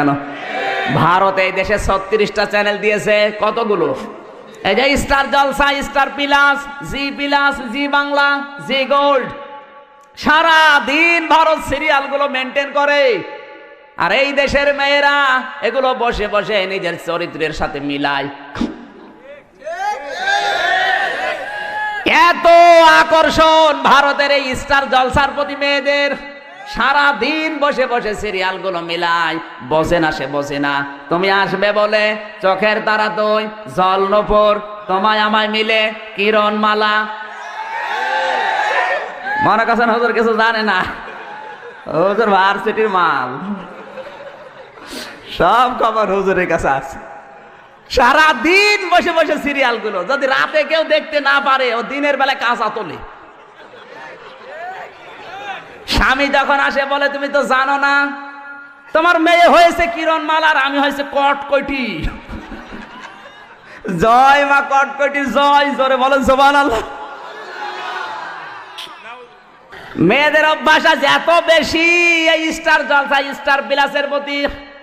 কেন? ভারত এই দেশে ছত্রিশটা চ্যানেল দিয়েছে। কতগুলো? এই যে star Jalsha star plus Zee plus Zee Bangla Zee gold সারা দিন ভারত সিরিয়ালগুলো মেনটেন করে। আর এই দেশের মেয়েরা এগুলো বসে বসে নিজের চরিত্রের সাথে মিলায়। এত আকর্ষণ ভারতের এই স্টার জলসার প্রতি মেয়েদের। সারা দিন বসে বসে সিরিয়ালগুলো মিলাই, বসে না, সে বসে না। তুমি আসবে বলে চোখের তারা তুই জল নপর, তোমায় আমায় মিলে কিরণ মালা মনে করছেন হুজুর কিছু জানে না? হুজুর ভার্সিটির মাল। সব খবর হুজুরের কাছে আছে। সারা দিন বসে বসে সিরিয়ালগুলো যদি রাতে কেউ দেখতে না পারে, ও দিনের বেলা কাঁচা তোলে। স্বামী যখন আসে বলে, তুমি তো জানো না, তোমার মেয়ে হয়েছে কিরণ মালার আমি হয়েছে কটকটি। জয় মা কটকটি, জয়, জোরে বলেন জোবান আল্লাহ মেয়েদের অভ্যাস আছে এত বেশি, এই স্টার জলসা স্টার বিলাসের প্রতি।